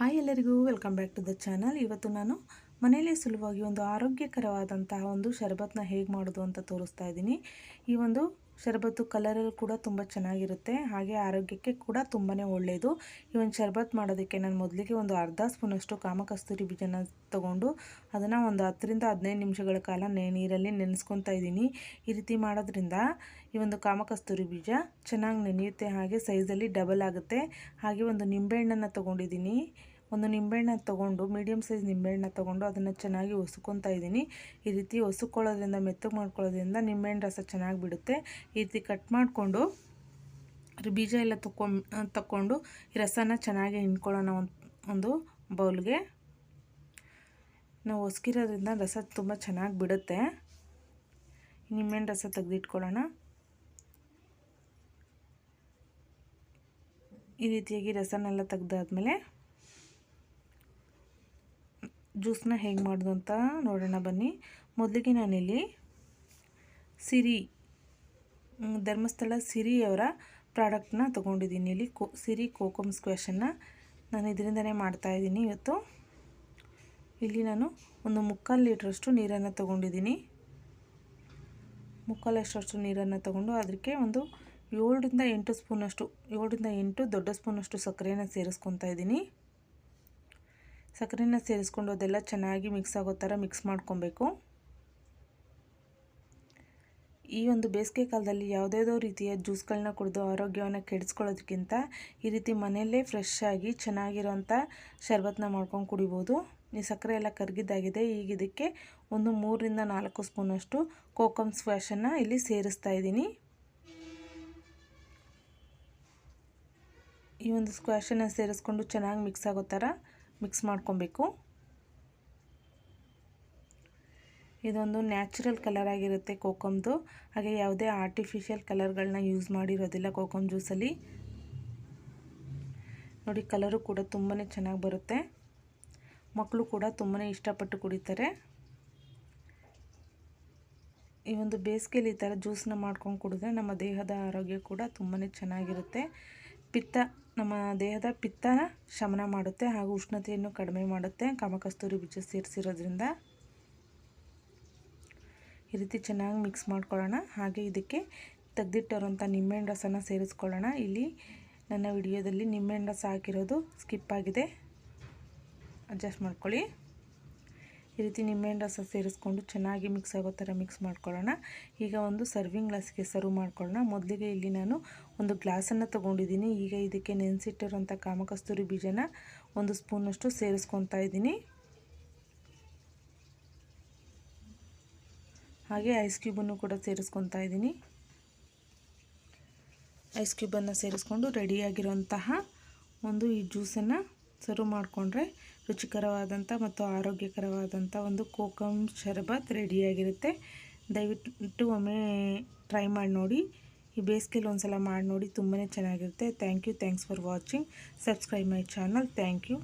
Hi ಎಲ್ಲರಿಗೂ, welcome back to the channel. ಇವತ್ತು ನಾನು ಮನೆಯಲ್ಲೇ ಸುಲಭವಾಗಿ ಒಂದು ಆರೋಗ್ಯಕರವಾದಂತಹ ಒಂದು ಶರಬತ್ನ ಹೇಗೆ ಮಾಡೋದು ಅಂತ ತೋರಿಸ್ತಾ ಇದ್ದೀನಿ. ಈ ಒಂದು ಶರಬತ್ತು ಕಲರಲ್ಲಿ ಕೂಡ ತುಂಬ ಚೆನ್ನಾಗಿರುತ್ತೆ. ಹಾಗೆ ಆರೋಗ್ಯಕ್ಕೆ ಕೂಡ ತುಂಬಾ ಒಳ್ಳೆಯದು ಈ ಒಂದು ಶರಬತ್ ಮಾಡೋದಕ್ಕೆ ನಾನು ಮೊದಲಿಗೆ ಒಂದು ಅರ್ಧ ಸ್ಪೂನಷ್ಟು ಕಾಮಕಸ್ತೂರಿ ಬೀಜನ ತೊಗೊಂಡು ಅದನ್ನು ಒಂದು ಹತ್ತರಿಂದ ಹದಿನೈದು ನಿಮಿಷಗಳ ಕಾಲ ನೀರಲ್ಲಿ ನೆನೆಸ್ಕೊತಾ ಇದ್ದೀನಿ. ಈ ರೀತಿ ಮಾಡೋದ್ರಿಂದ ಈ ಒಂದು ಕಾಮಕಸ್ತೂರಿ ಬೀಜ ಚೆನ್ನಾಗಿ ನೆನೆಯುತ್ತೆ, ಹಾಗೆ ಸೈಜಲ್ಲಿ ಡಬಲ್ ಆಗುತ್ತೆ. ಹಾಗೆ ಒಂದು ನಿಂಬೆಹಣ್ಣನ್ನು ತೊಗೊಂಡಿದ್ದೀನಿ. ಒಂದು ನಿಂಬೆಹಣ್ಣ ತೊಗೊಂಡು ಮೀಡಿಯಮ್ ಸೈಜ್ ನಿಂಬೆಹಣ್ಣ ತೊಗೊಂಡು ಅದನ್ನು ಚೆನ್ನಾಗಿ ಒಸ್ಕೊತಾ ಇದ್ದೀನಿ. ಈ ರೀತಿ ಒಸ್ಕೊಳ್ಳೋದ್ರಿಂದ, ಮೆತ್ತಗೆ ಮಾಡ್ಕೊಳ್ಳೋದ್ರಿಂದ ನಿಂಬೆಹಣ್ಣು ರಸ ಚೆನ್ನಾಗಿ ಬಿಡುತ್ತೆ. ಈ ರೀತಿ ಕಟ್ ಮಾಡಿಕೊಂಡು ಬೀಜ ಎಲ್ಲ ತಕ್ಕೊ ತಕ್ಕೊಂಡು ಈ ರಸನ ಚೆನ್ನಾಗಿ ಹಿಂಡ್ಕೊಳ್ಳೋಣ ಒಂದು ಒಂದು ಬೌಲ್ಗೆ. ನಾವು ಒಸ್ಕಿರೋದ್ರಿಂದ ರಸ ತುಂಬ ಚೆನ್ನಾಗಿ ಬಿಡುತ್ತೆ. ನಿಂಬೆಹಣ್ಣು ರಸ ತೆಗೆದಿಟ್ಕೊಳ್ಳೋಣ. ಈ ರೀತಿಯಾಗಿ ರಸನೆಲ್ಲ ತೆಗ್ದಾದ್ಮೇಲೆ ಜ್ಯೂಸನ್ನ ಹೇಗೆ ಮಾಡೋದು ಅಂತ ನೋಡೋಣ ಬನ್ನಿ. ಮೊದಲಿಗೆ ನಾನಿಲ್ಲಿ ಸಿರಿ ಧರ್ಮಸ್ಥಳ ಸಿರಿಯವರ ಪ್ರಾಡಕ್ಟ್ನ ತೊಗೊಂಡಿದ್ದೀನಿ. ಇಲ್ಲಿ ಕೋ, ಸಿರಿ ಕೋಕಮ್ ಸ್ಕ್ವಾಷನ್ನು ನಾನು ಇದರಿಂದನೇ ಮಾಡ್ತಾಯಿದ್ದೀನಿ ಇವತ್ತು. ಇಲ್ಲಿ ನಾನು ಒಂದು ಮುಕ್ಕಾಲು ಲೀಟ್ರಷ್ಟು ನೀರನ್ನು ತೊಗೊಂಡಿದ್ದೀನಿ. ಮುಕ್ಕಾಲು ಅಷ್ಟಷ್ಟು ನೀರನ್ನು ತೊಗೊಂಡು ಅದಕ್ಕೆ ಒಂದು ಏಳರಿಂದ ಎಂಟು ಸ್ಪೂನಷ್ಟು, ಏಳರಿಂದ ಎಂಟು ದೊಡ್ಡ ಸ್ಪೂನಷ್ಟು ಸಕ್ಕರೆಯನ್ನು ಸೇರಿಸ್ಕೊತಾ ಇದ್ದೀನಿ. ಸಕ್ಕರೆನ ಸೇರಿಸ್ಕೊಂಡು ಅದೆಲ್ಲ ಚೆನ್ನಾಗಿ ಮಿಕ್ಸ್ ಆಗೋ ಥರ ಮಿಕ್ಸ್ ಮಾಡ್ಕೊಬೇಕು. ಈ ಒಂದು ಬೇಸಿಗೆ ಕಾಲದಲ್ಲಿ ಯಾವುದ್ಯಾವುದೋ ರೀತಿಯ ಜ್ಯೂಸ್ಗಳನ್ನ ಕುಡಿದು ಆರೋಗ್ಯವನ್ನು ಕೆಡಿಸ್ಕೊಳ್ಳೋದಕ್ಕಿಂತ ಈ ರೀತಿ ಮನೆಯಲ್ಲೇ ಫ್ರೆಶ್ ಆಗಿ ಚೆನ್ನಾಗಿರೋಂಥ ಶರ್ಬತ್ನ ಮಾಡ್ಕೊಂಡು ಕುಡಿಬೋದು. ಈ ಸಕ್ಕರೆ ಎಲ್ಲ ಕರಗಿದ್ದಾಗಿದೆ. ಈಗ ಇದಕ್ಕೆ ಒಂದು ಮೂರರಿಂದ ನಾಲ್ಕು ಸ್ಪೂನಷ್ಟು ಕೋಕಮ್ ಸ್ಕ್ವಾಶನ್ನು ಇಲ್ಲಿ ಸೇರಿಸ್ತಾ ಇದ್ದೀನಿ. ಈ ಒಂದು ಸ್ಕ್ವಾಶನ್ನು ಸೇರಿಸ್ಕೊಂಡು ಚೆನ್ನಾಗಿ ಮಿಕ್ಸ್ ಆಗೋ ಥರ ಮಿಕ್ಸ್ ಮಾಡ್ಕೊಬೇಕು. ಇದೊಂದು ನ್ಯಾಚುರಲ್ ಕಲರ್ ಆಗಿರುತ್ತೆ ಕೋಕಮ್ದು ಹಾಗೆ ಯಾವುದೇ ಆರ್ಟಿಫಿಷಿಯಲ್ ಕಲರ್ಗಳನ್ನ ಯೂಸ್ ಮಾಡಿರೋದಿಲ್ಲ ಕೋಕಮ್ ಜ್ಯೂಸಲ್ಲಿ. ನೋಡಿ ಕಲರು ಕೂಡ ತುಂಬಾ ಚೆನ್ನಾಗಿ ಬರುತ್ತೆ. ಮಕ್ಕಳು ಕೂಡ ತುಂಬಾ ಇಷ್ಟಪಟ್ಟು ಕುಡಿತಾರೆ. ಈ ಒಂದು ಬೇಸಿಗೆಯಲ್ಲಿ ಈ ಥರ ಜ್ಯೂಸನ್ನ ಮಾಡ್ಕೊಂಡು ಕುಡಿದ್ರೆ ನಮ್ಮ ದೇಹದ ಆರೋಗ್ಯ ಕೂಡ ತುಂಬಾ ಚೆನ್ನಾಗಿರುತ್ತೆ. ಪಿತ್ತ, ನಮ್ಮ ದೇಹದ ಪಿತ್ತನ ಶಮನ ಮಾಡುತ್ತೆ, ಹಾಗೂ ಉಷ್ಣತೆಯನ್ನು ಕಡಿಮೆ ಮಾಡುತ್ತೆ. ಕಾಮಕಸ್ತೂರಿ ಬೀಜ ಸೇರಿಸಿರೋದ್ರಿಂದ ಈ ರೀತಿ ಚೆನ್ನಾಗಿ ಮಿಕ್ಸ್ ಮಾಡ್ಕೊಳ್ಳೋಣ. ಹಾಗೆ ಇದಕ್ಕೆ ತೆಗೆದಿಟ್ಟಿರೋಂಥ ನಿಂಬೆಹಣ್ಣು ರಸನ ಸೇರಿಸ್ಕೊಳ್ಳೋಣ. ಇಲ್ಲಿ ನನ್ನ ವಿಡಿಯೋದಲ್ಲಿ ನಿಂಬೆಹಣ್ಣು ರಸ ಹಾಕಿರೋದು ಸ್ಕಿಪ್ ಆಗಿದೆ. ಅಡ್ಜಸ್ಟ್ ಮಾಡ್ಕೊಳ್ಳಿ. ಈ ರೀತಿ ನಿಂಬೆಹಣ್ಣು ರಸ ಸೇರಿಸ್ಕೊಂಡು ಚೆನ್ನಾಗಿ ಮಿಕ್ಸ್ ಆಗೋ ಥರ ಮಿಕ್ಸ್ ಮಾಡ್ಕೊಳ್ಳೋಣ. ಈಗ ಒಂದು ಸರ್ವಿಂಗ್ ಗ್ಲಾಸ್ಗೆ ಸರ್ವ್ ಮಾಡ್ಕೊಳ್ಳೋಣ. ಮೊದಲಿಗೆ ಇಲ್ಲಿ ನಾನು ಒಂದು ಗ್ಲಾಸನ್ನು ತೊಗೊಂಡಿದ್ದೀನಿ. ಈಗ ಇದಕ್ಕೆ ನೆನೆಸಿಟ್ಟಿರೋಂಥ ಕಾಮಕಸ್ತೂರಿ ಬೀಜನ ಒಂದು ಸ್ಪೂನಷ್ಟು ಸೇರಿಸ್ಕೊತಾ ಇದ್ದೀನಿ. ಹಾಗೆ ಐಸ್ ಕ್ಯೂಬನ್ನು ಕೂಡ ಸೇರಿಸ್ಕೊತಾ ಇದ್ದೀನಿ. ಐಸ್ ಕ್ಯೂಬನ್ನು ಸೇರಿಸ್ಕೊಂಡು ರೆಡಿಯಾಗಿರೋಂತಹ ಒಂದು ಈ ಜ್ಯೂಸನ್ನು ಸರ್ವ್ ಮಾಡಿಕೊಂಡ್ರೆ ರುಚಿಕರವಾದಂಥ ಮತ್ತು ಆರೋಗ್ಯಕರವಾದಂಥ ಒಂದು ಕೋಕಮ್ ಶರಬತ್ ರೆಡಿಯಾಗಿರುತ್ತೆ. ದಯವಿಟ್ಟು ಒಮ್ಮೆ ಟ್ರೈ ಮಾಡಿ ನೋಡಿ. ಈ ಬೇಸಿಗೆಲಿ ಒಂದು ಸಲ ಮಾಡಿ ನೋಡಿ ತುಂಬಾ ಚೆನ್ನಾಗಿರುತ್ತೆ. Thank you. Thanks for watching. Subscribe my channel. Thank you.